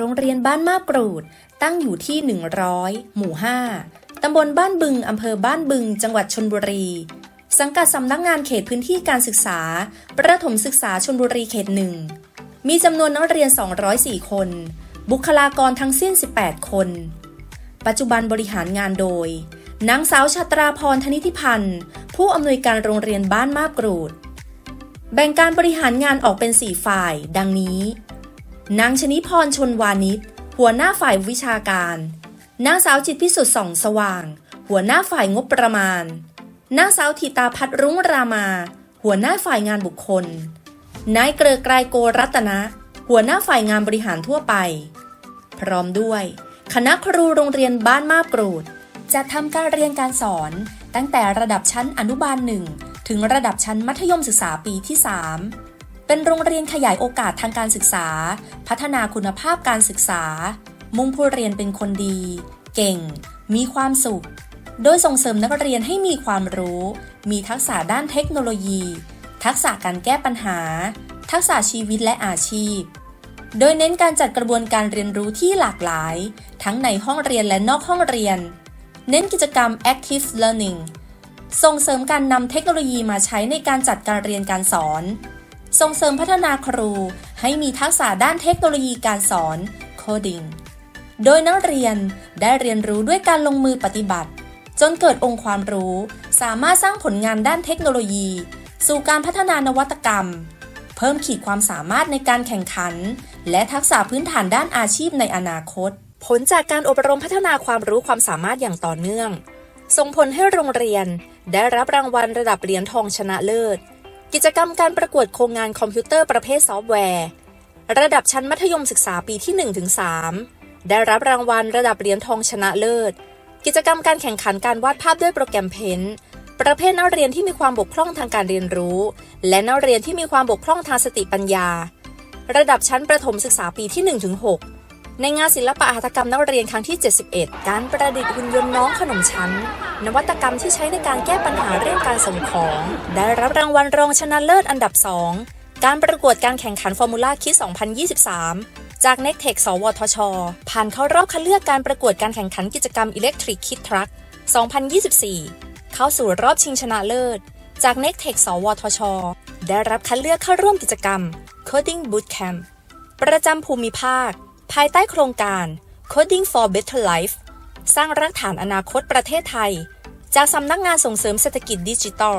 โรงเรียนบ้านมาบกรูด ตั้งอยู่ที่ 100 หมู่ 5 ตำบลบ้านบึง อำเภอบ้านบึง จังหวัดชนบุรี สังกัดสำนักงานเขตพื้นที่การศึกษา ประถมศึกษาชนบุรีเขตหนึ่ง มีจำนวนนักเรียน 204 คน บุคลากรทั้งสิ้น 18 คน ปัจจุบันบริหารงานโดย นางสาวชาตราพรธนิธิพันธ์ ผู้อำนวยการโรงเรียนบ้านมาบกรูด แบ่งการบริหารงานออกเป็น 4 ฝ่าย ดังนี้ นางชนิพรชนวานิชหัวหน้าฝ่ายวิชาการ นางสาวจิตพิสุทธิ์ส่องสว่าง หัวหน้าฝ่ายงบประมาณ นางสาวธิตาพัฒน์รุ้งรามา หัวหน้าฝ่ายงานบุคคล นายเกลือไกรโกรัตนะ หัวหน้าฝ่ายงานบริหารทั่วไป พร้อมด้วย คณะครูโรงเรียนบ้านมาบกรูดจะทำการเรียนการสอน ตั้งแต่ระดับชั้นอนุบาลหนึ่งถึงระดับชั้นมัธยมศึกษาปีที่ 3 เป็นโรงเรียนขยายโอกาสทางการศึกษา พัฒนาคุณภาพการศึกษา มุ่งผู้เรียนเป็นคนดี เก่ง มีความสุข โดยส่งเสริมนักเรียนให้มีความรู้ มีทักษะด้านเทคโนโลยี ทักษะการแก้ปัญหา ทักษะชีวิตและอาชีพ โดยเน้นการจัดกระบวนการเรียนรู้ที่หลากหลาย ทั้งในห้องเรียนและนอกห้องเรียน เน้นกิจกรรม active learning ส่งเสริมการนำเทคโนโลยีมาใช้ในการจัดการเรียนการสอน ส่งเสริมพัฒนาครูให้มีทักษะด้านเทคโนโลยีการสอน coding โดยนักเรียนได้เรียนรู้ด้วยการลงมือปฏิบัติ จนเกิดองค์ความรู้ สามารถสร้างผลงานด้านเทคโนโลยี สู่การพัฒนานวัตกรรม เพิ่มขีดความสามารถในการแข่งขัน และทักษะพื้นฐานด้านอาชีพในอนาคต ผลจากการอบรมพัฒนาความรู้ความสามารถอย่างต่อเนื่อง ส่งผลให้โรงเรียนได้รับรางวัลระดับเหรียญทองชนะเลิศ กิจกรรมการประกวดโครงงานคอมพิวเตอร์ประเภทซอฟต์แวร์ ระดับชั้นมัธยมศึกษาปีที่ 1-3 ได้รับรางวัลระดับเหรียญทองชนะเลิศ กิจกรรมการแข่งขันการวาดภาพด้วยโปรแกรมเพนท์ประเภทนักเรียนที่มีความบกพร่องทางการเรียนรู้ และนักเรียนที่มีความบกพร่องทางสติปัญญา ระดับชั้นประถมศึกษาปีที่ 1-6 ในงานศิลปะหัตถกรรมนักเรียนครั้งที่ 71 การประดิษฐ์หุ่นยนต์น้องขนมชั้น นวัตกรรมที่ใช้ในการแก้ปัญหาเรื่องการส่งของ ได้รับรางวัลรองชนะเลิศอันดับ 2 การประกวดการแข่งขันฟอร์มูล่าคิด 2023 จาก n e c t e c h สวทช ผ่านเข้ารอบคัดเลือกการประกวดการแข่งขันกิจกรรม Electric Kid Truck 2024 เข้าสู่รอบชิงชนะเลิศ จาก n e c t e c h สวทช ได้รับคัดเลือกเข้าร่วมกิจกรรม Coding Bootcamp ประจำภูมิภาค ภายใต้โครงการ Coding for Better Life สร้างรากฐานอนาคตประเทศไทย จากสำนักงานส่งเสริมเศรษฐกิจดิจิทัล